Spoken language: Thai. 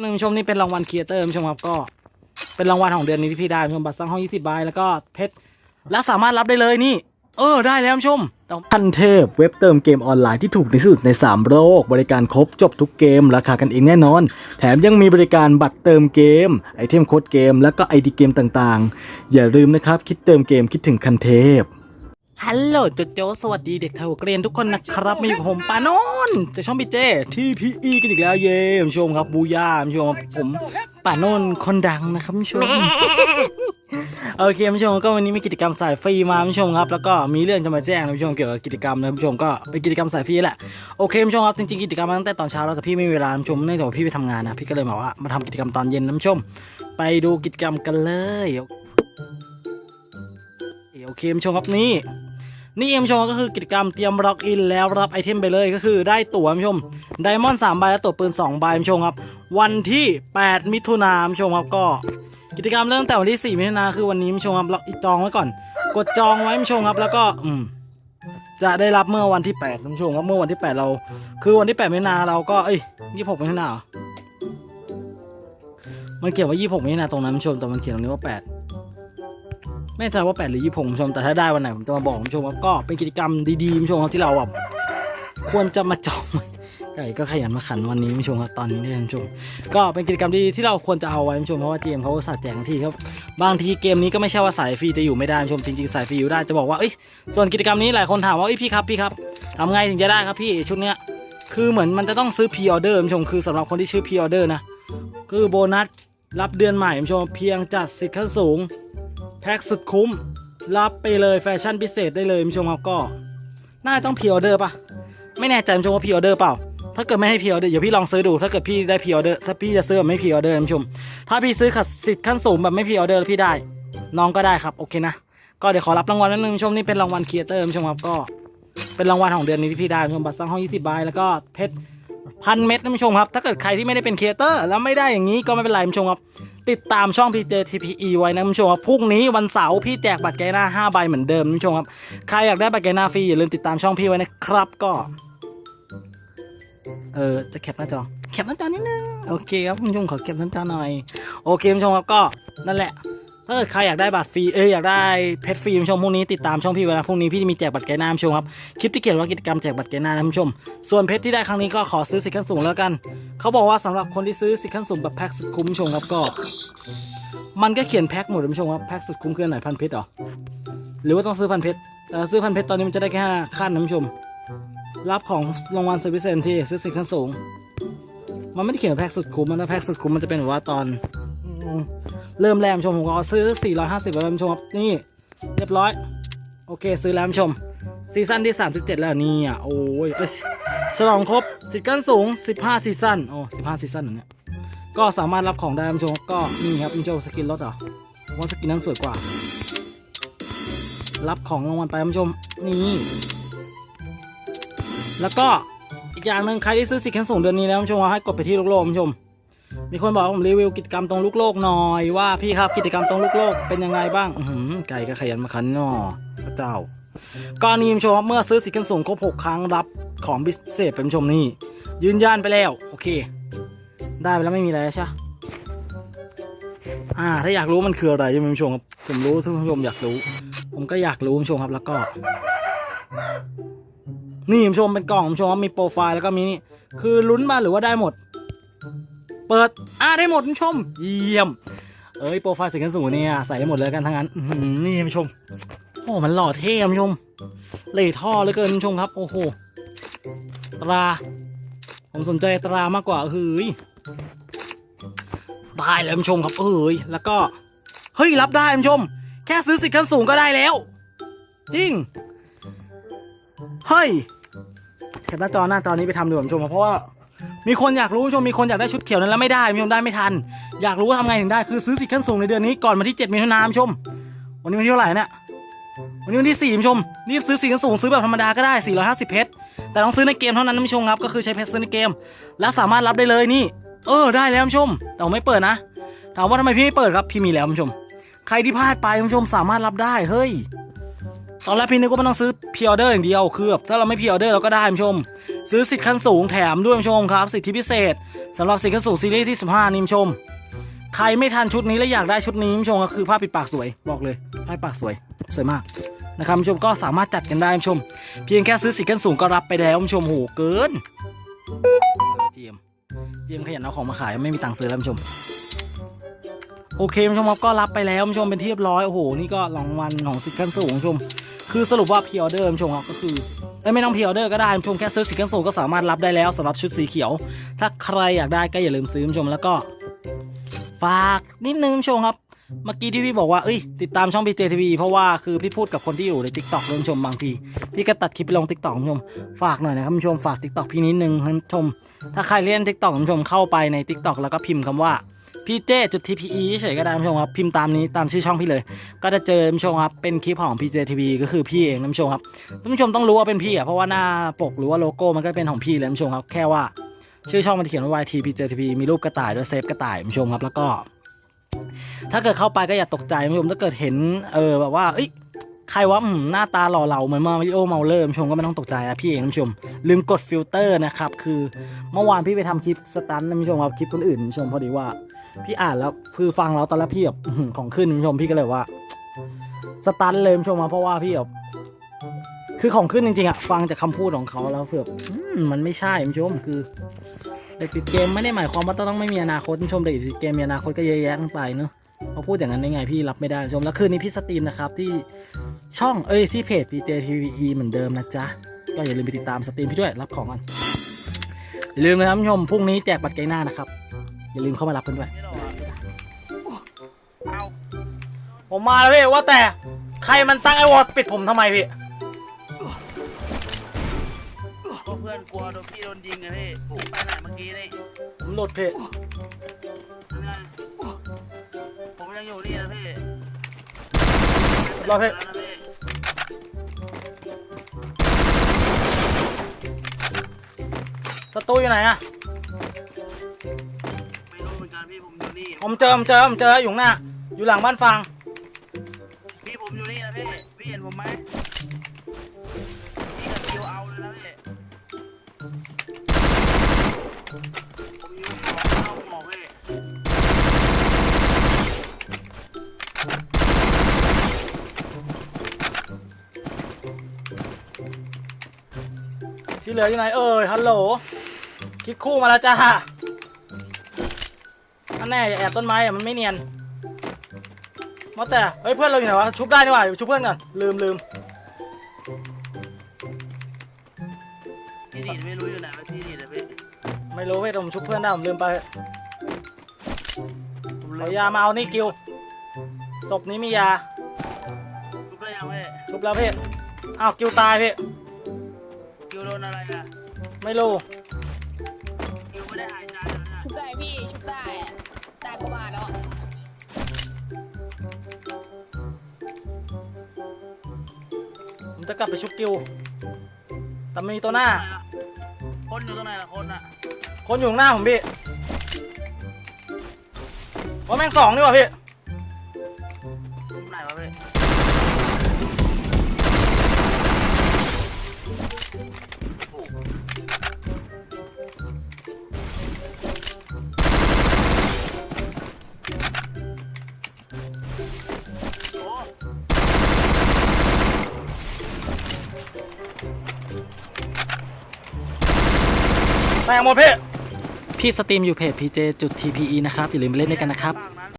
หนึ่งชมนี่เป็นรางวัลครีเอเตอร์ชมครับก็เป็นรางวัลของเดือนนี้ที่พี่ได้ชมบัตรสร้างห้อง20ใบแล้วก็เพชรและสามารถรับได้เลยนี่ เออได้แล้วชมพันเทพเว็บเติมเกมออนไลน์ที่ถูกที่สุดใน 3 โลก บริการครบจบทุกเกม ราคากันเองแน่นอน แถมยังมีบริการบัตรเติมเกม ไอเทมโค้ดเกม แล้วก็ไอดีเกมต่างๆ อย่าลืมนะครับ คิดเติมเกมคิดถึงคันเทพ ฮัลโหลโจโจสวัสดีเด็กไทยหัวเกรียนทุกคนนะครับมาอยู่กับผมปานนท์จะช่องบีเจทีพีอีกันอีกแล้วเย้คุณผู้ชมครับบูย่าคุณผู้ชมครับผมปานนท์คนดังนะครับคุณผู้ชมโอเคคุณผู้ชมก็วันนี้มีกิจกรรมสายฟรีมาคุณผู้ชมครับแล้วก็มีเรื่องจะมาแจ้งนะคุณผู้ชมเกี่ยวกับกิจกรรมนะคุณผู้ชมก็เป็นกิจกรรมสายฟรีแหละโอเคคุณผู้ชมครับจริงๆกิจกรรมมาตั้งแต่ตอนเช้าแล้วแต่พี่ไม่มีเวลาคุณผู้ชมเนื่องจากว่าพี่ไปทำงานนะพี่ก็เลยบอกว่ามาทำกิจกรรมตอนเย็นนะคุณผู้ชม ไปดูกิจกรรมกันเลยโอเคคุณผู้ชมครับนี่ นี่คุณผู้ชมก็คือกิจกรรมเตรียมล็อกอินแล้วรับไอเทมไปเลยก็คือได้ตั๋วคุณผู้ชมไดมอนด์สามใบและตั๋วปืน2ใบคุณผู้ชมครับ วันที่ 8 มิถุนายนผู้ชมครับก็ กิจกรรมเริ่มแต่วันที่ 4 มิถุนายนคือวันนี้คุณผู้ชมครับล็อกอีกจองไว้ก่อน กดจองไว้คุณผู้ชมครับ แล้วก็อืมจะได้รับเมื่อวันที่8คุณผู้ชมครับเมื่อวันที่ 8 เรา คือวันที่ 8 มิถุนายนเราก็เอ้ย26 มิถุนายนมันเขียนว่า 26 มิถุนายนตรงนั้นคุณผู้ชมแต่มันเขียนตรงนี้ว่า 8 ไม่แน่ใจว่า8หรือ26คุณผู้ชมแต่ถ้าได้วันไหนผมจะมาบอกผู้ชมครับก็เป็นกิจกรรมดีๆคุณผู้ชมครับที่เราแบบควรจะมาจองไก่ก็ขยันมาขันวันนี้คุณผู้ชมครับตอนนี้เนี่ยคุณผู้ชม ก็เป็นกิจกรรมดีที่เราควรจะเอาไว้คุณผู้ชมเพราะว่าเจมเขาสาห์แจกที่ครับบางทีเกมนี้ก็ไม่ใช่ว่าสายฟรีจะอยู่ไม่ได้คุณผู้ชมจริงๆสายฟรีอยู่ได้จะบอกว่าเอ้ยส่วนกิจกรรมนี้หลายคนถามว่าเอ้ยพี่ครับพี่ครับทำไงถึงจะได้ครับพี่ชุดเนี้ยคือเหมือนมันจะต้องซื้อพรีออเดอร์คุณผู้ชมคือสำหรับคนที่ชื่อพรีออเดอร์นะคือโบนัสรับเดือนใหม่คุณผู้ชมเพียงจัดสิทธิ์ขั้นสูง แพ็กสุดคุ้ม รับไปเลยแฟชั่นพิเศษได้เลยคุณผู้ชมครับก็ น่าจะต้องพีออเดอร์ป่ะไม่แน่ใจคุณผู้ชมว่าพีออเดอร์เปล่า ถ้าเกิดไม่ให้พีออเดอร์เดี๋ยวพี่ลองซื้อดู ถ้าเกิดพี่ได้พีออเดอร์ถ้าพี่จะซื้อแบบไม่พีออเดอร์คุณผู้ชม ถ้าพี่ซื้อขัดสิทธิ์ขั้นสูงแบบไม่พีออเดอร์แล้วพี่ได้ น้องก็ได้ครับโอเคนะ ก็เดี๋ยวขอรับรางวัลนิดนึงคุณผู้ชมนี่เป็นรางวัลครีเอเตอร์คุณผู้ชมครับก็ เป็นรางวัลของเดือนนี้ที่พี่ได้คุณผู้ชมบัตรสร้างห้อง20ใบแล้วก็เพชรพันเม็ดนะผู้ชมครับ ถ้าเกิดใครที่ไม่ได้เป็นครีเอเตอร์แล้วไม่ได้อย่างนี้ก็ไม่เป็นไรผู้ชมครับ ติดตามช่อง PJTPE ไว้นะคุณผู้ชมครับพรุ่งนี้วันเสาร์พี่แจกบัตรแกน้า5ใบเหมือนเดิมคุณผู้ชมครับใครอยากได้บัตรแกน้าฟรีอย่าลืมติดตามช่องพี่ไว้นะครับก็เออจะแคปหน้าจอแคปหน้าจอนิดนึงโอเคครับคุณผู้ชมขอแคปหน้าจอหน่อยโอเคคุณผู้ชมครับก็นั่นแหละ ถ้าเกิดใครอยากได้บัตรฟรี เอออยากได้เพชรฟรีคุณผู้ชมพรุ่งนี้ติดตามช่องพี่ไว้นะพรุ่งนี้พี่จะมีแจกบัตรแกหน้าผู้ชมครับ คลิปที่เขียนว่ากิจกรรมแจกบัตรแกหน้านะคุณผู้ชม ส่วนเพชรที่ได้ครั้งนี้ก็ขอซื้อสิทธิ์ขั้นสูงแล้วกัน เขาบอกว่าสำหรับคนที่ซื้อสิทธิ์ขั้นสูงแบบแพ็คสุดคุ้มผู้ชมครับก็ มันก็เขียนแพ็คหมดคุณผู้ชมครับ แพ็คสุดคุ้มคือไหนพันเพชรหรอ หรือว่าต้องซื้อพันเพชรแต่ซื้อพันเพชรตอนนี้มันจะได้แค่ห้าขั้นนะผู้ชม รับของรางวัลเซอร์วิสเซนที่ซื้อสิทธิ์ขั้นสูง มันไม่ได้เขียนแพ็คสุดคุ้มมันถ้าแพ็คสุดคุ้มมันจะเป็นว่าตอน เริ่มแรกคุณผู้ชมผมก็ซื้อ 450แล้วคุณผู้ชมครับนี่เรียบร้อย โอเค ซื้อแล้วชม ซีซั่นที่ 37 แล้วนี่อะโอ้ยฉลองครบสิทธิ์ขั้นสูง 15 ซีซั่นโอ้15 ซีซั่นเหรอเนี่ยก็สามารถรับของได้ผู้ชมก็นี่ครับผู้ชมสกินรถเหรอว่าสกินนั้นสวยกว่า รับของรางวัลไปผู้ชมนี่แล้วก็อีกอย่างหนึ่งใครที่ซื้อสิทธิ์ขั้นสูงเดือนนี้แล้วผู้ชมให้กดไปที่ลูกโลกคุณผู้ชม มีคนบอกผมรีวิวกิจกรรมตรงลูกโลกหน่อยว่าพี่ครับกิจกรรมตรงลูกโลกเป็นยังไงบ้างอืไก่ก็ขยันมาขันนอพระเจ้าก็นี่คุณผู้ชมเมื่อซื้อสิทธิ์ขั้นสูงครบ6ครั้งรับของพิเศษเป็นชมนี่ยืนยันไปแล้ว โอเค ได้ไปแล้วไม่มีอะไรใช่ปะอ่า ถ้าอยากรู้มันคืออะไรใช่ไหมคุณผู้ชมครับผมรู้ทุกผู้ชมอยากรู้ ผมก็อยากรู้คุณผู้ชมครับแล้วก็ นี่คุณผู้ชมเป็นกล่องคุณผู้ชมมีโปรไฟล์แล้วก็มีนี่คือลุ้นมาหรือว่าได้หมด เปิดอ่าได้หมดคุณผู้ชม เยี่ยม เอ้ยโปรไฟล์สิงกันสูงเนี่ยใส่ได้หมดเลยกันทั้งนั้นอื้อหือนี่คุณผู้ชม โอ้มันหล่อเท่คุณผู้ชมเหล่ท่อเหลือเกินคุณผู้ชมครับโอ้โหตรา ผมสนใจตรามากกว่าเฮ้ยได้แล้วคุณผู้ชมครับเฮ้ยแล้วก็เฮ้ยรับได้คุณผู้ชม แค่ซื้อสิทธิ์ขั้นสูงก็ได้แล้ว จริงเฮ้ยแคปหน้าจอหน้าจอนนี้ไปทำดูคุณผู้ชมครับเพราะว่า มีคนอยากรู้คุณผู้ชมมีคนอยากได้ชุดเขียวนั้นแล้วไม่ได้ผู้ชมได้ไม่ทัน อยากรู้ว่าทำไงถึงได้คือซื้อสิทธิ์ขั้นสูงในเดือนนี้ก่อนวันที่7มิถุนายนคุณผู้ชม วันนี้วันที่เท่าไหร่เนี่ยวันนี้วันที่4คุณผู้ชมรีบซื้อสิทธิ์ขั้นสูงซื้อแบบธรรมดาก็ได้ 450 เพชรแต่ต้องซื้อในเกมเท่านั้นนะผู้ชมครับก็คือใช้เพชรซื้อในเกม และสามารถรับได้เลยนี่ เออได้แล้วคุณผู้ชม แต่ผมไม่เปิดนะถามว่าทำไมพี่ไม่เปิดครับพี่มีแล้วผู้ชม ใครที่พลาดไปผู้ชมสามารถรับได้เฮ้ยตอนแรกพี่นึกว่ามันต้องซื้อพ r ออเดอร์อย่างเดียวคือแบบถ้าเราไม่พ r ออเดอร์เราก็ได้ผู้ชม ซื้อสิทธิ์ขั้นสูงแถมด้วยคุณผู้ชมครับ สิทธิพิเศษสำหรับสิทธิ์ขั้นสูงซีรีส์ที่ 15นี่คุณผู้ชม ใครไม่ทันชุดนี้และอยากได้ชุดนี้คุณผู้ชมก็คือผ้าปิดปากสวยบอกเลยผ้าปิดปากสวยสวยมากนะครับผู้ชมก็สามารถจัดกันได้ชม เพียงแค่ซื้อสิทธิ์ขั้นสูงก็รับไปแล้วคุณผู้ชมโหเกินเจียมเจียมขยันเอาของมาขายไม่มีตังค์ซื้อแล้วคุณผู้ชมโอเคคุณผู้ชมครับก็รับไปแล้วคุณผู้ชมเป็นที่เรียบร้อยโอ้โหนี่ก็รางวัลของสิทธิ์ขั้นสูงคุณผู้ชม คือสรุปว่าพ r ออเดอร์ผู้ชมครับก็คือ เอ้ยไม่ต้องพ r ออเดอร์ก็ได้คุณผู้ชมแค่ซื้อสิทธิ์ขั้นสูงก็สามารถรับได้แล้วสำหรับชุดสีเขียว ถ้าใครอยากได้ก็อย่าลืมซื้อคุณผู้ชมแล้วก็ ฝากนิดนึงคุณผู้ชมครับเมื่อกี้ที่พี่บอกว่าเอ้ยติดตามช่องพีเจทีวีเพราะว่าคือพี่พูดกับคนที่อยู่ในทิกตอกคุณผู้ชมบางที พี่ก็ตัดคลิปไปลงทิกตอกคุณผู้ชม ฝากหน่อยนะครับคุณผู้ชมฝากทิกตอกพี่นิดนึงคุณผู้ชม ถ้าใครเล่นทิกตอกคุณผู้ชมเข้าไปในทิกตอกแล้วก็พิมพ์คำว่า พี่เจจุดทีพีเฉยก็ได้คุณผู้ชมครับพิมพ์ตามนี้ตามชื่อช่องพี่เลย ก็จะเจอคุณผู้ชมครับเป็นคลิปของพีเจทีวีก็คือพี่เองคุณผู้ชมครับคุณผู้ชมต้องรู้ว่าเป็นพี่อะเพราะว่าหน้าปกหรือว่าโลโก้มันก็เป็นของพี่เลยคุณผู้ชมครับแค่ว่าชื่อช่องมันเขียนว่า YT PJTV มีรูปกระต่ายด้วยเซฟกระต่ายคุณผู้ชมครับ แล้วก็ ถ้าเกิดเข้าไปก็อย่าตกใจคุณผู้ชมถ้าเกิดเห็น เออแบบว่าเอ้ยใครวะหน้าตาหล่อเหลาเหมือนมาริโอเมาเลอร์คุณผู้ชมก็ไม่ต้องตกใจนะพี่เองคุณผู้ชม ลืมกดฟิลเตอร์นะครับ คือเมื่อวานพี่ไปทำคลิปสตันนะผู้ชมครับคลิปคนอื่นผู้ชมพอดีว่าพี่อ่านแล้วคือฟังแล้วตอนแรกพี่แบบของขึ้นคุณผู้ชมพี่ก็เลยว่า สตันเลยคุณผู้ชมครับเพราะว่าพี่แบบคือของขึ้นจริงๆอะฟังจากคำพูดของเขาแล้วคือแบบอืมมันไม่ใช่คุณผู้ชมคือเด็กติดเกมไม่ได้หมายความว่าต้องไม่มีอนาคตคุณผู้ชมเด็กติดเกมมีอนาคตก็เยอะแยะทั้งไปเนอะเขาพูดอย่างนั้นได้ไงพี่รับไม่ได้คุณผู้ชมแล้วคืนนี้พี่สตรีมนะครับที่ช่องเอ้ยที่เพจ PJTVE เหมือนเดิมนะจ๊ะก็อย่าลืมไปติดตามสตรีมพี่ด้วยรับของกันอย่าลืมนะครับคุณผู้ชมพรุ่งนี้แจกบัตรไกด์หน้านะครับ อย่าลืมเข้ามารับกันด้วยไม่หรอกอะเอาผมมาแล้วพี่ว่าแต่ใครมันตั้งไอวอลปิดผมทำไมพี่ ก็เพื่อนกลัวโดนพี่โดนยิงไงพี่ไปไหนเมื่อกี้นี่ผมหลุดพี่ยังไงผมยังอยู่นี่นะพี่รอพี่แล้วนะพี่ศัตรูอยู่ไหนอะ ผมอยู่นี่ผมเจอผมเจอผมเจออยู่ข้างหน้า อยู่หลังบ้านฟางพี่ผมอยู่นี่นะพี่ พี่เห็นผมไหมพี่กับคิวเอาเลยนะพี่ ผมอยู่ในห้องเข้าหมอกพี่ที่เหลืออยู่ไหนเอ่ยฮัลโหลคิดคู่มาแล้วจ้า อันแน่อย่าแอบต้นไม้อะมันไม่เนียนมาแต่เฮ้ยเพื่อนเราอยู่ไหนวะชุบได้นี่หว่าชุบเพื่อนก่อนลืมลืมพี่ดีดไม่รู้อยู่ไหนแล้วพี่ดีดนะพี่ไม่รู้เว้ยแต่ผมชุบเพื่อนได้ผมลืมไปผมเหเลลือยยามาเอานี่กิวศพนี้มียาทุบได้ยังพี่ชุบแล้วพี่อ้าวกิวตายพี่คิวโดนอะไรอะไม่รู้ จะกลับไปชุบกิวแต่มีตัวหน้า คนอยู่ตรงไหนล่ะคนอะคนอยู่ข้างหน้าผมพี่ว่าแม่งสองนี่หว่าพี่ แตงหมดพี่พี่สตรีมอยู่เพจ PJ จุด TPE นะครับ อย่าลืมไปเล่นด้วยกันนะครับ